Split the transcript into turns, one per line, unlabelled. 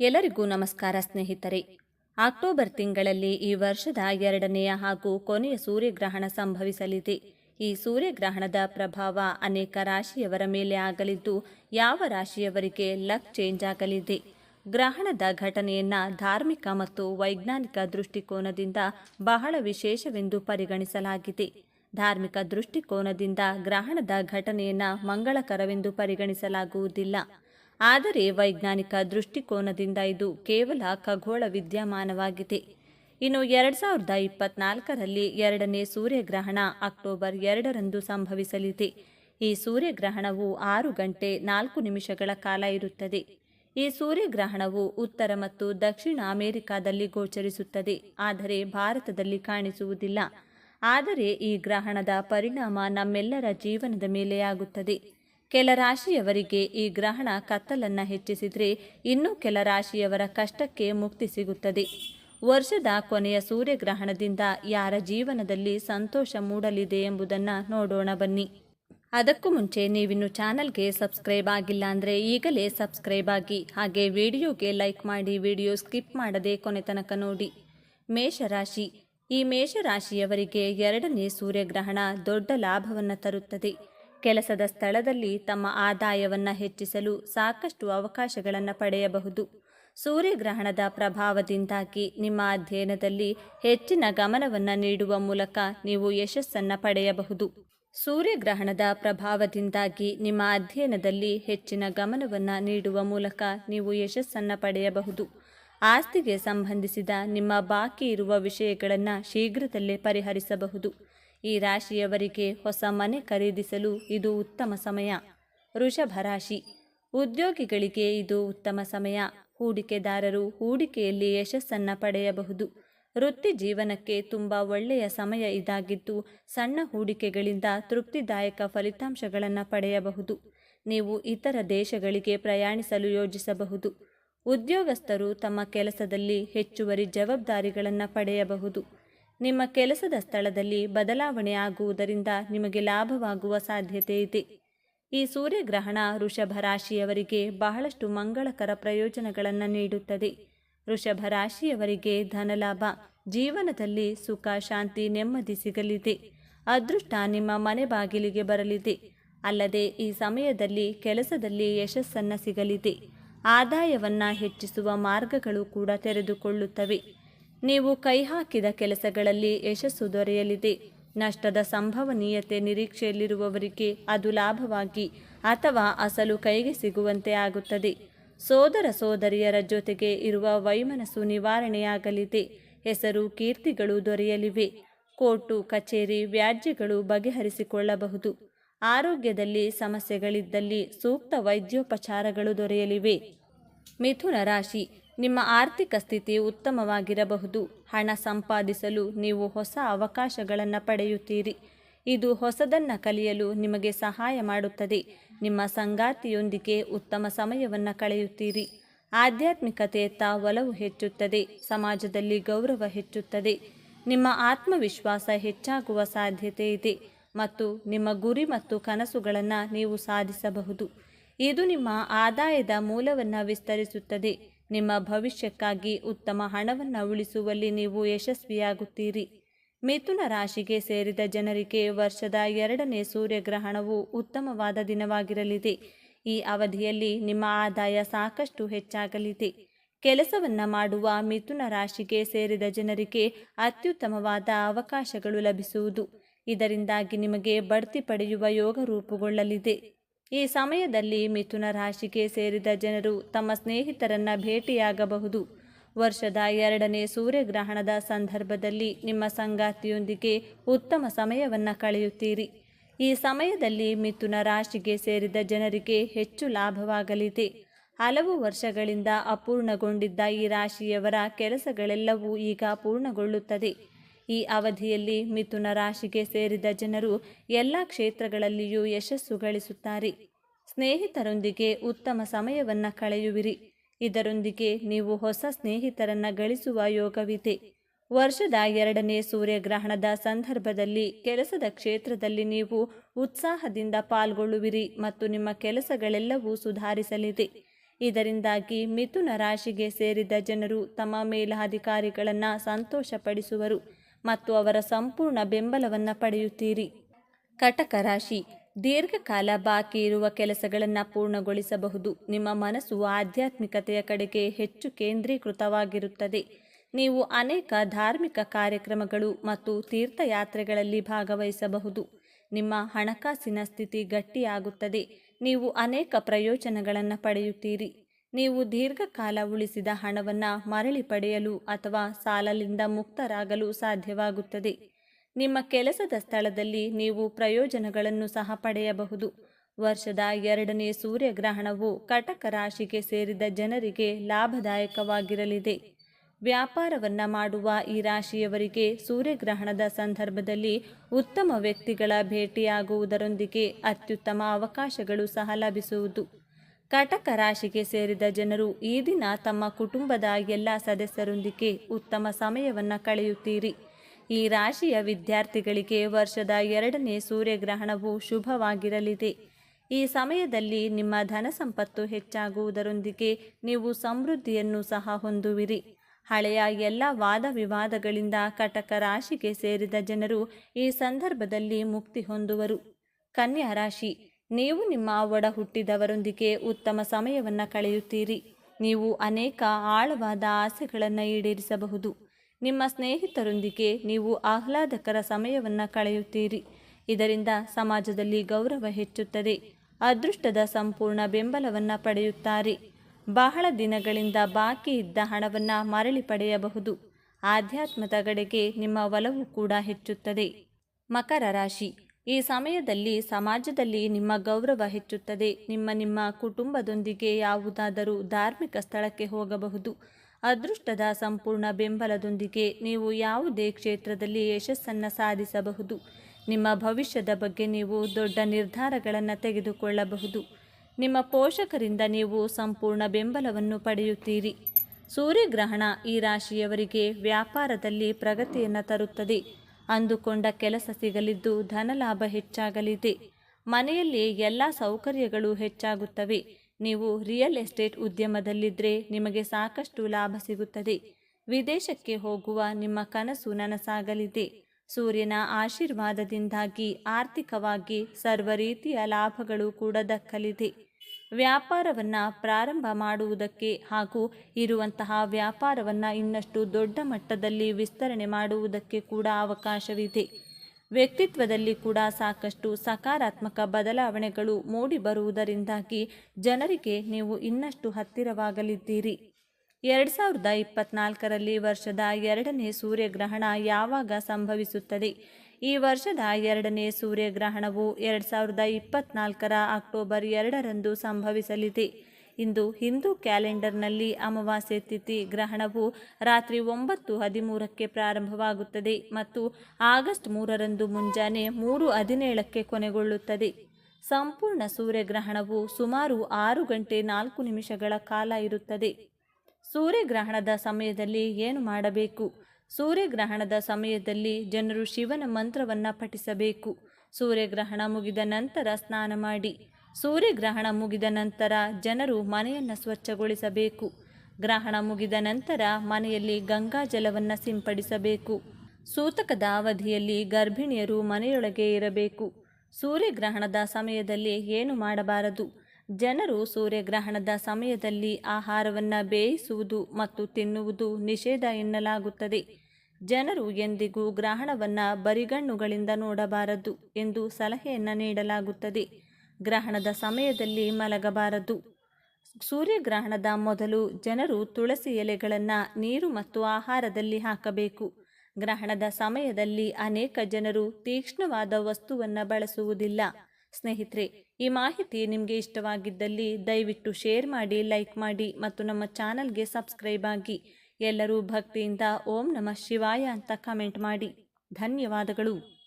ಎಲ್ಲರಿಗೂ ನಮಸ್ಕಾರ ಸ್ನೇಹಿತರೆ. ಅಕ್ಟೋಬರ್ ತಿಂಗಳಲ್ಲಿ ಈ ವರ್ಷದ ಎರಡನೆಯ ಹಾಗೂ ಕೊನೆಯ ಸೂರ್ಯಗ್ರಹಣ ಸಂಭವಿಸಲಿದೆ. ಈ ಸೂರ್ಯಗ್ರಹಣದ ಪ್ರಭಾವ ಅನೇಕ ರಾಶಿಯವರ ಮೇಲೆ ಆಗಲಿದ್ದು, ಯಾವ ರಾಶಿಯವರಿಗೆ ಲಕ್ ಚೇಂಜ್ ಆಗಲಿದೆ? ಗ್ರಹಣದ ಘಟನೆಯನ್ನ ಧಾರ್ಮಿಕ ಮತ್ತು ವೈಜ್ಞಾನಿಕ ದೃಷ್ಟಿಕೋನದಿಂದ ಬಹಳ ವಿಶೇಷವೆಂದು ಪರಿಗಣಿಸಲಾಗಿದೆ. ಧಾರ್ಮಿಕ ದೃಷ್ಟಿಕೋನದಿಂದ ಗ್ರಹಣದ ಘಟನೆಯನ್ನ ಮಂಗಳಕರವೆಂದು ಪರಿಗಣಿಸಲಾಗುವುದಿಲ್ಲ. ಆದರೆ ವೈಜ್ಞಾನಿಕ ದೃಷ್ಟಿಕೋನದಿಂದ ಇದು ಕೇವಲ ಖಗೋಳ ವಿದ್ಯಮಾನವಾಗಿದೆ. ಇನ್ನು ಎರಡು ಸಾವಿರದ ಇಪ್ಪತ್ನಾಲ್ಕರಲ್ಲಿ ಎರಡನೇ ಸೂರ್ಯಗ್ರಹಣ ಅಕ್ಟೋಬರ್ ಎರಡರಂದು ಸಂಭವಿಸಲಿದೆ. ಈ ಸೂರ್ಯಗ್ರಹಣವು ಆರು ಗಂಟೆ ನಾಲ್ಕು ನಿಮಿಷಗಳ ಕಾಲ ಇರುತ್ತದೆ. ಈ ಸೂರ್ಯಗ್ರಹಣವು ಉತ್ತರ ಮತ್ತು ದಕ್ಷಿಣ ಅಮೆರಿಕಾದಲ್ಲಿ ಗೋಚರಿಸುತ್ತದೆ, ಆದರೆ ಭಾರತದಲ್ಲಿ ಕಾಣಿಸುವುದಿಲ್ಲ. ಆದರೆ ಈ ಗ್ರಹಣದ ಪರಿಣಾಮ ನಮ್ಮೆಲ್ಲರ ಜೀವನದ ಮೇಲೆ ಆಗುತ್ತದೆ. ಕೆಲ ರಾಶಿಯವರಿಗೆ ಈ ಗ್ರಹಣ ಕತ್ತಲನ್ನ ಹೆಚ್ಚಿಸಿದರೆ ಇನ್ನೂ ಕೆಲ ರಾಶಿಯವರ ಕಷ್ಟಕ್ಕೆ ಮುಕ್ತಿ ಸಿಗುತ್ತದೆ. ವರ್ಷದ ಕೊನೆಯ ಸೂರ್ಯಗ್ರಹಣದಿಂದ ಯಾರ ಜೀವನದಲ್ಲಿ ಸಂತೋಷ ಮೂಡಲಿದೆ ಎಂಬುದನ್ನು ನೋಡೋಣ ಬನ್ನಿ. ಅದಕ್ಕೂ ಮುಂಚೆ ನೀವಿನ್ನು ಚಾನಲ್ಗೆ ಸಬ್ಸ್ಕ್ರೈಬ್ ಆಗಿಲ್ಲ ಅಂದರೆ ಈಗಲೇ ಸಬ್ಸ್ಕ್ರೈಬ್ ಆಗಿ, ಹಾಗೆ ವಿಡಿಯೋಗೆ ಲೈಕ್ ಮಾಡಿ ವಿಡಿಯೋ ಸ್ಕಿಪ್ ಮಾಡದೆ ಕೊನೆ ತನಕ ನೋಡಿ. ಮೇಷರಾಶಿ. ಈ ಮೇಷರಾಶಿಯವರಿಗೆ ಎರಡನೇ ಸೂರ್ಯಗ್ರಹಣ ದೊಡ್ಡ ಲಾಭವನ್ನು ತರುತ್ತದೆ. ಕೆಲಸದ ಸ್ಥಳದಲ್ಲಿ ತಮ್ಮ ಆದಾಯವನ್ನು ಹೆಚ್ಚಿಸಲು ಸಾಕಷ್ಟು ಅವಕಾಶಗಳನ್ನು ಪಡೆಯಬಹುದು. ಸೂರ್ಯಗ್ರಹಣದ ಪ್ರಭಾವದಿಂದಾಗಿ ನಿಮ್ಮ ಅಧ್ಯಯನದಲ್ಲಿ ಹೆಚ್ಚಿನ ಗಮನವನ್ನು ನೀಡುವ ಮೂಲಕ ನೀವು ಯಶಸ್ಸನ್ನು ಪಡೆಯಬಹುದು. ಸೂರ್ಯಗ್ರಹಣದ ಪ್ರಭಾವದಿಂದಾಗಿ ನಿಮ್ಮ ಅಧ್ಯಯನದಲ್ಲಿ ಹೆಚ್ಚಿನ ಗಮನವನ್ನು ನೀಡುವ ಮೂಲಕ ನೀವು ಯಶಸ್ಸನ್ನು ಪಡೆಯಬಹುದು. ಆಸ್ತಿಗೆ ಸಂಬಂಧಿಸಿದ ನಿಮ್ಮ ಬಾಕಿ ಇರುವ ವಿಷಯಗಳನ್ನು ಶೀಘ್ರದಲ್ಲೇ ಪರಿಹರಿಸಬಹುದು. ಈ ರಾಶಿಯವರಿಗೆ ಹೊಸ ಮನೆ ಖರೀದಿಸಲು ಇದು ಉತ್ತಮ ಸಮಯ. ವೃಷಭ ರಾಶಿ. ಉದ್ಯೋಗಿಗಳಿಗೆ ಇದು ಉತ್ತಮ ಸಮಯ. ಹೂಡಿಕೆದಾರರು ಹೂಡಿಕೆಯಲ್ಲಿ ಯಶಸ್ಸನ್ನು ಪಡೆಯಬಹುದು. ವೃತ್ತಿ ಜೀವನಕ್ಕೆ ತುಂಬ ಒಳ್ಳೆಯ ಸಮಯ ಇದಾಗಿದ್ದು ಸಣ್ಣ ಹೂಡಿಕೆಗಳಿಂದ ತೃಪ್ತಿದಾಯಕ ಫಲಿತಾಂಶಗಳನ್ನು ಪಡೆಯಬಹುದು. ನೀವು ಇತರ ದೇಶಗಳಿಗೆ ಪ್ರಯಾಣಿಸಲು ಯೋಜಿಸಬಹುದು. ಉದ್ಯೋಗಸ್ಥರು ತಮ್ಮ ಕೆಲಸದಲ್ಲಿ ಹೆಚ್ಚುವರಿ ಜವಾಬ್ದಾರಿಗಳನ್ನು ಪಡೆಯಬಹುದು. ನಿಮ್ಮ ಕೆಲಸದ ಸ್ಥಳದಲ್ಲಿ ಬದಲಾವಣೆ ಆಗುವುದರಿಂದ ನಿಮಗೆ ಲಾಭವಾಗುವ ಸಾಧ್ಯತೆ ಇದೆ. ಈ ಸೂರ್ಯಗ್ರಹಣ ಋಷಭ ರಾಶಿಯವರಿಗೆ ಬಹಳಷ್ಟು ಮಂಗಳಕರ ಪ್ರಯೋಜನಗಳನ್ನು ನೀಡುತ್ತದೆ. ಋಷಭ ರಾಶಿಯವರಿಗೆ ಧನಲಾಭ ಜೀವನದಲ್ಲಿ ಸುಖ, ಶಾಂತಿ ನೆಮ್ಮದಿ ಸಿಗಲಿದೆ. ಅದೃಷ್ಟ ನಿಮ್ಮ ಮನೆ ಬಾಗಿಲಿಗೆ ಬರಲಿದೆ. ಅಲ್ಲದೆ ಈ ಸಮಯದಲ್ಲಿ ಕೆಲಸದಲ್ಲಿ ಯಶಸ್ಸನ್ನು ಸಿಗಲಿದೆ. ಆದಾಯವನ್ನು ಹೆಚ್ಚಿಸುವ ಮಾರ್ಗಗಳು ಕೂಡ ತೆರೆದುಕೊಳ್ಳುತ್ತವೆ. ನೀವು ಕೈ ಹಾಕಿದ ಕೆಲಸಗಳಲ್ಲಿ ಯಶಸ್ಸು ದೊರೆಯಲಿದೆ. ನಷ್ಟದ ಸಂಭವನೀಯತೆ ನಿರೀಕ್ಷೆಯಲ್ಲಿರುವವರಿಗೆ ಅದು ಲಾಭವಾಗಿ ಅಥವಾ ಅಸಲು ಕೈಗೆ ಸಿಗುವಂತೆ ಆಗುತ್ತದೆ. ಸೋದರ ಸೋದರಿಯರ ಜೊತೆಗೆ ಇರುವ ವೈಮನಸ್ಸು ನಿವಾರಣೆಯಾಗಲಿದೆ. ಹೆಸರು, ಕೀರ್ತಿಗಳು ದೊರೆಯಲಿವೆ. ಕೋರ್ಟು, ಕಚೇರಿ, ವ್ಯಾಜ್ಯಗಳು ಬಗೆಹರಿಸಿಕೊಳ್ಳಬಹುದು. ಆರೋಗ್ಯದಲ್ಲಿ ಸಮಸ್ಯೆಗಳಿದ್ದಲ್ಲಿ ಸೂಕ್ತ ವೈದ್ಯೋಪಚಾರಗಳು ದೊರೆಯಲಿವೆ. ಮಿಥುನ ರಾಶಿ. ನಿಮ್ಮ ಆರ್ಥಿಕ ಸ್ಥಿತಿ ಉತ್ತಮವಾಗಿರಬಹುದು. ಹಣ ಸಂಪಾದಿಸಲು ನೀವು ಹೊಸ ಅವಕಾಶಗಳನ್ನು ಪಡೆಯುತ್ತೀರಿ. ಇದು ಹೊಸದನ್ನು ಕಲಿಯಲು ನಿಮಗೆ ಸಹಾಯ ಮಾಡುತ್ತದೆ. ನಿಮ್ಮ ಸಂಗಾತಿಯೊಂದಿಗೆ ಉತ್ತಮ ಸಮಯವನ್ನು ಕಳೆಯುತ್ತೀರಿ. ಆಧ್ಯಾತ್ಮಿಕತೆಯತ್ತ ಒಲವು ಹೆಚ್ಚುತ್ತದೆ. ಸಮಾಜದಲ್ಲಿ ಗೌರವ ಹೆಚ್ಚುತ್ತದೆ. ನಿಮ್ಮ ಆತ್ಮವಿಶ್ವಾಸ ಹೆಚ್ಚಾಗುವ ಸಾಧ್ಯತೆ ಇದೆ ಮತ್ತು ನಿಮ್ಮ ಗುರಿ ಮತ್ತು ಕನಸುಗಳನ್ನು ನೀವು ಸಾಧಿಸಬಹುದು. ಇದು ನಿಮ್ಮ ಆದಾಯದ ಮೂಲವನ್ನು ವಿಸ್ತರಿಸುತ್ತದೆ. ನಿಮ್ಮ ಭವಿಷ್ಯಕ್ಕಾಗಿ ಉತ್ತಮ ಹಣವನ್ನು ಉಳಿಸುವಲ್ಲಿ ನೀವು ಯಶಸ್ವಿಯಾಗುತ್ತೀರಿ. ಮಿಥುನ ರಾಶಿಗೆ ಸೇರಿದ ಜನರಿಗೆ ವರ್ಷದ ಎರಡನೇ ಸೂರ್ಯಗ್ರಹಣವು ಉತ್ತಮವಾದ ದಿನವಾಗಿರಲಿದೆ. ಈ ಅವಧಿಯಲ್ಲಿ ನಿಮ್ಮ ಆದಾಯ ಸಾಕಷ್ಟು ಹೆಚ್ಚಾಗಲಿದೆ. ಕೆಲಸವನ್ನು ಮಾಡುವ ಮಿಥುನ ರಾಶಿಗೆ ಸೇರಿದ ಜನರಿಗೆ ಅತ್ಯುತ್ತಮವಾದ ಅವಕಾಶಗಳು ಲಭಿಸುವುದು. ಇದರಿಂದಾಗಿ ನಿಮಗೆ ಬಡ್ತಿ ಪಡೆಯುವ ಯೋಗ ರೂಪುಗೊಳ್ಳಲಿದೆ. ಈ ಸಮಯದಲ್ಲಿ ಮಿಥುನ ರಾಶಿಗೆ ಸೇರಿದ ಜನರು ತಮ್ಮ ಸ್ನೇಹಿತರನ್ನ ಭೇಟಿಯಾಗಬಹುದು. ವರ್ಷದ ಎರಡನೇ ಸೂರ್ಯಗ್ರಹಣದ ಸಂದರ್ಭದಲ್ಲಿ ನಿಮ್ಮ ಸಂಗಾತಿಯೊಂದಿಗೆ ಉತ್ತಮ ಸಮಯವನ್ನು ಕಳೆಯುತ್ತೀರಿ. ಈ ಸಮಯದಲ್ಲಿ ಮಿಥುನ ರಾಶಿಗೆ ಸೇರಿದ ಜನರಿಗೆ ಹೆಚ್ಚು ಲಾಭವಾಗಲಿದೆ. ಹಲವು ವರ್ಷಗಳಿಂದ ಅಪೂರ್ಣಗೊಂಡಿದ್ದ ಈ ರಾಶಿಯವರ ಕೆಲಸಗಳೆಲ್ಲವೂ ಈಗ ಪೂರ್ಣಗೊಳ್ಳುತ್ತದೆ. ಈ ಅವಧಿಯಲ್ಲಿ ಮಿಥುನ ರಾಶಿಗೆ ಸೇರಿದ ಜನರು ಎಲ್ಲ ಕ್ಷೇತ್ರಗಳಲ್ಲಿಯೂ ಯಶಸ್ಸು ಗಳಿಸುತ್ತಾರೆ. ಸ್ನೇಹಿತರೊಂದಿಗೆ ಉತ್ತಮ ಸಮಯವನ್ನು ಕಳೆಯುವಿರಿ. ಇದರೊಂದಿಗೆ ನೀವು ಹೊಸ ಸ್ನೇಹಿತರನ್ನು ಗಳಿಸುವ ಯೋಗವಿದೆ. ವರ್ಷದ ಎರಡನೇ ಸೂರ್ಯಗ್ರಹಣದ ಸಂದರ್ಭದಲ್ಲಿ ಕೆಲಸದ ಕ್ಷೇತ್ರದಲ್ಲಿ ನೀವು ಉತ್ಸಾಹದಿಂದ ಪಾಲ್ಗೊಳ್ಳುವಿರಿ ಮತ್ತು ನಿಮ್ಮ ಕೆಲಸಗಳೆಲ್ಲವೂ ಸುಧಾರಿಸಲಿದೆ. ಇದರಿಂದಾಗಿ ಮಿಥುನ ರಾಶಿಗೆ ಸೇರಿದ ಜನರು ತಮ್ಮ ಮೇಲಾಧಿಕಾರಿಗಳನ್ನು ಸಂತೋಷಪಡಿಸುವರು ಮತ್ತು ಅವರ ಸಂಪೂರ್ಣ ಬೆಂಬಲವನ್ನು ಪಡೆಯುತ್ತೀರಿ. ಕಟಕ ರಾಶಿ. ದೀರ್ಘಕಾಲ ಬಾಕಿ ಇರುವ ಕೆಲಸಗಳನ್ನು ಪೂರ್ಣಗೊಳಿಸಬಹುದು. ನಿಮ್ಮ ಮನಸ್ಸು ಆಧ್ಯಾತ್ಮಿಕತೆಯ ಕಡೆಗೆ ಹೆಚ್ಚು ಕೇಂದ್ರೀಕೃತವಾಗಿರುತ್ತದೆ. ನೀವು ಅನೇಕ ಧಾರ್ಮಿಕ ಕಾರ್ಯಕ್ರಮಗಳು ಮತ್ತು ತೀರ್ಥಯಾತ್ರೆಗಳಲ್ಲಿ ಭಾಗವಹಿಸಬಹುದು. ನಿಮ್ಮ ಹಣಕಾಸಿನ ಸ್ಥಿತಿ ಗಟ್ಟಿಯಾಗುತ್ತದೆ. ನೀವು ಅನೇಕ ಪ್ರಯೋಜನಗಳನ್ನು ಪಡೆಯುತ್ತೀರಿ. ನೀವು ದೀರ್ಘಕಾಲ ಉಳಿಸಿದ ಹಣವನ್ನು ಮರಳಿ ಪಡೆಯಲು ಅಥವಾ ಸಾಲದಿಂದ ಮುಕ್ತರಾಗಲು ಸಾಧ್ಯವಾಗುತ್ತದೆ. ನಿಮ್ಮ ಕೆಲಸದ ಸ್ಥಳದಲ್ಲಿ ನೀವು ಪ್ರಯೋಜನಗಳನ್ನು ಸಹ ಪಡೆಯಬಹುದು. ವರ್ಷದ ಎರಡನೇ ಸೂರ್ಯಗ್ರಹಣವು ಕಟಕ ರಾಶಿಗೆ ಸೇರಿದ ಜನರಿಗೆ ಲಾಭದಾಯಕವಾಗಿರಲಿದೆ. ವ್ಯಾಪಾರವನ್ನು ಮಾಡುವ ಈ ರಾಶಿಯವರಿಗೆ ಸೂರ್ಯಗ್ರಹಣದ ಸಂದರ್ಭದಲ್ಲಿ ಉತ್ತಮ ವ್ಯಕ್ತಿಗಳ ಭೇಟಿಯಾಗುವುದರೊಂದಿಗೆ ಅತ್ಯುತ್ತಮ ಅವಕಾಶಗಳು ಸಹ ಲಭಿಸುವುದು. ಕಟಕ ರಾಶಿಗೆ ಸೇರಿದ ಜನರು ಈ ದಿನ ತಮ್ಮ ಕುಟುಂಬದ ಎಲ್ಲ ಸದಸ್ಯರೊಂದಿಗೆ ಉತ್ತಮ ಸಮಯವನ್ನು ಕಳೆಯುತ್ತೀರಿ. ಈ ರಾಶಿಯ ವಿದ್ಯಾರ್ಥಿಗಳಿಗೆ ವರ್ಷದ ಎರಡನೇ ಸೂರ್ಯಗ್ರಹಣವು ಶುಭವಾಗಿರಲಿದೆ. ಈ ಸಮಯದಲ್ಲಿ ನಿಮ್ಮ ಧನ ಸಂಪತ್ತು ಹೆಚ್ಚಾಗುವುದರೊಂದಿಗೆ ನೀವು ಸಮೃದ್ಧಿಯನ್ನು ಸಹ ಹೊಂದುವಿರಿ. ಹಳೆಯ ಎಲ್ಲ ವಾದ ವಿವಾದಗಳಿಂದ ಕಟಕ ರಾಶಿಗೆ ಸೇರಿದ ಜನರು ಈ ಸಂದರ್ಭದಲ್ಲಿ ಮುಕ್ತಿ ಹೊಂದುವರು. ಕನ್ಯಾ ರಾಶಿ, ನೀವು ನಿಮ್ಮ ಒಡ ಹುಟ್ಟಿದವರೊಂದಿಗೆ ಉತ್ತಮ ಸಮಯವನ್ನು ಕಳೆಯುತ್ತೀರಿ. ನೀವು ಅನೇಕ ಆಳವಾದ ಆಸೆಗಳನ್ನು ಈಡೇರಿಸಬಹುದು. ನಿಮ್ಮ ಸ್ನೇಹಿತರೊಂದಿಗೆ ನೀವು ಆಹ್ಲಾದಕರ ಸಮಯವನ್ನು ಕಳೆಯುತ್ತೀರಿ. ಇದರಿಂದ ಸಮಾಜದಲ್ಲಿ ಗೌರವ ಹೆಚ್ಚುತ್ತದೆ. ಅದೃಷ್ಟದ ಸಂಪೂರ್ಣ ಬೆಂಬಲವನ್ನು ಪಡೆಯುತ್ತಾರೆ. ಬಹಳ ದಿನಗಳಿಂದ ಬಾಕಿ ಇದ್ದ ಹಣವನ್ನು ಮರಳಿ ಪಡೆಯಬಹುದು. ಆಧ್ಯಾತ್ಮದ ಕಡೆಗೆ ನಿಮ್ಮ ಒಲವು ಕೂಡ ಹೆಚ್ಚುತ್ತದೆ. ಮಕರ ರಾಶಿ. ಈ ಸಮಯದಲ್ಲಿ ಸಮಾಜದಲ್ಲಿ ನಿಮ್ಮ ಗೌರವ ಹೆಚ್ಚುತ್ತದೆ. ನಿಮ್ಮ ನಿಮ್ಮ ಕುಟುಂಬದೊಂದಿಗೆ ಯಾವುದಾದರೂ ಧಾರ್ಮಿಕ ಸ್ಥಳಕ್ಕೆ ಹೋಗಬಹುದು. ಅದೃಷ್ಟದ ಸಂಪೂರ್ಣ ಬೆಂಬಲದೊಂದಿಗೆ ನೀವು ಯಾವುದೇ ಕ್ಷೇತ್ರದಲ್ಲಿ ಯಶಸ್ಸನ್ನು ಸಾಧಿಸಬಹುದು. ನಿಮ್ಮ ಭವಿಷ್ಯದ ಬಗ್ಗೆ ನೀವು ದೊಡ್ಡ ನಿರ್ಧಾರಗಳನ್ನು ತೆಗೆದುಕೊಳ್ಳಬಹುದು. ನಿಮ್ಮ ಪೋಷಕರಿಂದ ನೀವು ಸಂಪೂರ್ಣ ಬೆಂಬಲವನ್ನು ಪಡೆಯುತ್ತೀರಿ. ಸೂರ್ಯಗ್ರಹಣ ಈ ರಾಶಿಯವರಿಗೆ ವ್ಯಾಪಾರದಲ್ಲಿ ಪ್ರಗತಿಯನ್ನು ತರುತ್ತದೆ. ಅಂದುಕೊಂಡ ಕೆಲಸ ಸಿಗಲಿದ್ದು ಧನಲಾಭ ಹೆಚ್ಚಾಗಲಿದೆ. ಮನೆಯಲ್ಲಿ ಎಲ್ಲ ಸೌಕರ್ಯಗಳು ಹೆಚ್ಚಾಗುತ್ತವೆ. ನೀವು ರಿಯಲ್ ಎಸ್ಟೇಟ್ ಉದ್ಯಮದಲ್ಲಿದ್ದರೆ ನಿಮಗೆ ಸಾಕಷ್ಟು ಲಾಭ ಸಿಗುತ್ತದೆ. ವಿದೇಶಕ್ಕೆ ಹೋಗುವ ನಿಮ್ಮ ಕನಸು ನನಸಾಗಲಿದೆ. ಸೂರ್ಯನ ಆಶೀರ್ವಾದದಿಂದಾಗಿ ಆರ್ಥಿಕವಾಗಿ ಸರ್ವ ರೀತಿಯ ಲಾಭಗಳು ಕೂಡ ದಕ್ಕಲಿದೆ. ವ್ಯಾಪಾರವನ್ನು ಪ್ರಾರಂಭ ಮಾಡುವುದಕ್ಕೆ ಹಾಗೂ ಇರುವಂತಹ ವ್ಯಾಪಾರವನ್ನು ಇನ್ನಷ್ಟು ದೊಡ್ಡ ಮಟ್ಟದಲ್ಲಿ ವಿಸ್ತರಣೆ ಮಾಡುವುದಕ್ಕೆ ಕೂಡ ಅವಕಾಶವಿದೆ. ವ್ಯಕ್ತಿತ್ವದಲ್ಲಿ ಕೂಡ ಸಾಕಷ್ಟು ಸಕಾರಾತ್ಮಕ ಬದಲಾವಣೆಗಳು ಮೂಡಿ ಬರುವುದರಿಂದಾಗಿ ಜನರಿಗೆ ನೀವು ಇನ್ನಷ್ಟು ಹತ್ತಿರವಾಗಲಿದ್ದೀರಿ. ಎರಡು ಸಾವಿರದ ಇಪ್ಪತ್ನಾಲ್ಕರಲ್ಲಿ ವರ್ಷದ ಎರಡನೇ ಸೂರ್ಯಗ್ರಹಣ ಯಾವಾಗ ಸಂಭವಿಸುತ್ತದೆ? ಈ ವರ್ಷದ ಎರಡನೇ ಸೂರ್ಯಗ್ರಹಣವು ಎರಡು ಸಾವಿರದ ಇಪ್ಪತ್ನಾಲ್ಕರ ಅಕ್ಟೋಬರ್ ಎರಡರಂದು ಸಂಭವಿಸಲಿದೆ. ಇಂದು ಹಿಂದೂ ಕ್ಯಾಲೆಂಡರ್ನಲ್ಲಿ ಅಮಾವಾಸ್ಯೆ ತಿಥಿ ಗ್ರಹಣವು ರಾತ್ರಿ ಒಂಬತ್ತು ಹದಿಮೂರಕ್ಕೆ ಪ್ರಾರಂಭವಾಗುತ್ತದೆ ಮತ್ತು ಆಗಸ್ಟ್ ಮೂರರಂದು ಮುಂಜಾನೆ ಮೂರು ಹದಿನೇಳಕ್ಕೆ ಕೊನೆಗೊಳ್ಳುತ್ತದೆ. ಸಂಪೂರ್ಣ ಸೂರ್ಯಗ್ರಹಣವು ಸುಮಾರು ಆರು ಗಂಟೆ ನಾಲ್ಕು ನಿಮಿಷಗಳ ಕಾಲ ಇರುತ್ತದೆ. ಸೂರ್ಯಗ್ರಹಣದ ಸಮಯದಲ್ಲಿ ಏನು ಮಾಡಬೇಕು? ಸೂರ್ಯಗ್ರಹಣದ ಸಮಯದಲ್ಲಿ ಜನರು ಶಿವನ ಮಂತ್ರವನ್ನು ಪಠಿಸಬೇಕು. ಸೂರ್ಯಗ್ರಹಣ ಮುಗಿದ ನಂತರ ಸ್ನಾನ ಮಾಡಿ. ಸೂರ್ಯಗ್ರಹಣ ಮುಗಿದ ನಂತರ ಜನರು ಮನೆಯನ್ನು ಸ್ವಚ್ಛಗೊಳಿಸಬೇಕು. ಗ್ರಹಣ ಮುಗಿದ ನಂತರ ಮನೆಯಲ್ಲಿ ಗಂಗಾ ಜಲವನ್ನು ಸಿಂಪಡಿಸಬೇಕು. ಸೂತಕದ ಅವಧಿಯಲ್ಲಿ ಗರ್ಭಿಣಿಯರು ಮನೆಯೊಳಗೆ ಇರಬೇಕು. ಸೂರ್ಯಗ್ರಹಣದ ಸಮಯದಲ್ಲಿ ಏನು ಮಾಡಬಾರದು? ಜನರು ಸೂರ್ಯಗ್ರಹಣದ ಸಮಯದಲ್ಲಿ ಆಹಾರವನ್ನು ಬೇಯಿಸುವುದು ಮತ್ತು ತಿನ್ನುವುದು ನಿಷೇಧ ಎನ್ನಲಾಗುತ್ತದೆ. ಜನರು ಎಂದಿಗೂ ಗ್ರಹಣವನ್ನು ಬರಿಗಣ್ಣುಗಳಿಂದ ನೋಡಬಾರದು ಎಂದು ಸಲಹೆಯನ್ನು ನೀಡಲಾಗುತ್ತದೆ. ಗ್ರಹಣದ ಸಮಯದಲ್ಲಿ ಮಲಗಬಾರದು. ಸೂರ್ಯಗ್ರಹಣದ ಮೊದಲು ಜನರು ತುಳಸಿ ಎಲೆಗಳನ್ನು ನೀರು ಮತ್ತು ಆಹಾರದಲ್ಲಿ ಹಾಕಬೇಕು. ಗ್ರಹಣದ ಸಮಯದಲ್ಲಿ ಅನೇಕ ಜನರು ತೀಕ್ಷ್ಣವಾದ ವಸ್ತುವನ್ನು ಬಳಸುವುದಿಲ್ಲ. ಸ್ನೇಹಿತರೆ, ಈ ಮಾಹಿತಿ ನಿಮಗೆ ಇಷ್ಟವಾಗಿದ್ದಲ್ಲಿ ದಯವಿಟ್ಟು ಶೇರ್ ಮಾಡಿ, ಲೈಕ್ ಮಾಡಿ ಮತ್ತು ನಮ್ಮ ಚಾನಲ್ಗೆ ಸಬ್ಸ್ಕ್ರೈಬ್ ಆಗಿ. ಎಲ್ಲರೂ ಭಕ್ತಿಯಿಂದ ಓಂ ನಮಃ ಶಿವಾಯ ಅಂತ ಕಮೆಂಟ್ ಮಾಡಿ. ಧನ್ಯವಾದಗಳು.